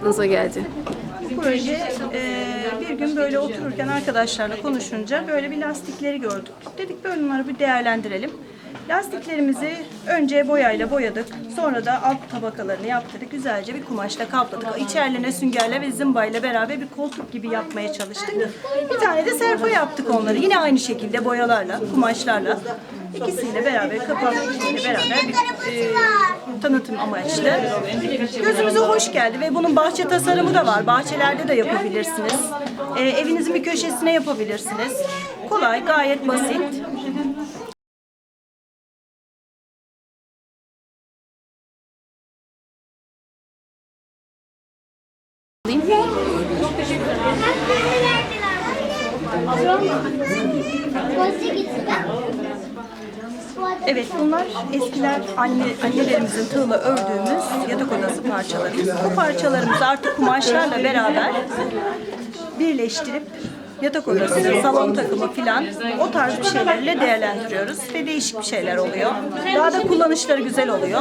aklınıza geldi? Bu proje e, bir gün böyle otururken arkadaşlarla konuşunca böyle bir lastikleri gördük. Dedik böyle bunları bir değerlendirelim. Lastiklerimizi önce boyayla boyadık. Sonra da alt tabakalarını yaptırdık. Güzelce bir kumaşla kapladık. İçerilerine süngerle ve zımbayla beraber bir koltuk gibi yapmaya çalıştık. Bir tane de serpa yaptık onları. Yine aynı şekilde boyalarla, kumaşlarla. İkisiyle beraber, ikisiyle beraber bir e, tanıtım amaçlı. Gözümüze hoş geldi ve bunun bahçe tasarımı da var. Bahçelerde de yapabilirsiniz. E, evinizin bir köşesine yapabilirsiniz. Kolay, gayet basit. Evet bunlar eskiler anne, annelerimizin tığla ördüğümüz yatak odası parçalarımız. Bu parçalarımızı artık kumaşlarla beraber birleştirip yatak odası, salon takımı filan o tarz bir şeylerle değerlendiriyoruz ve değişik bir şeyler oluyor. Daha da kullanışları güzel oluyor.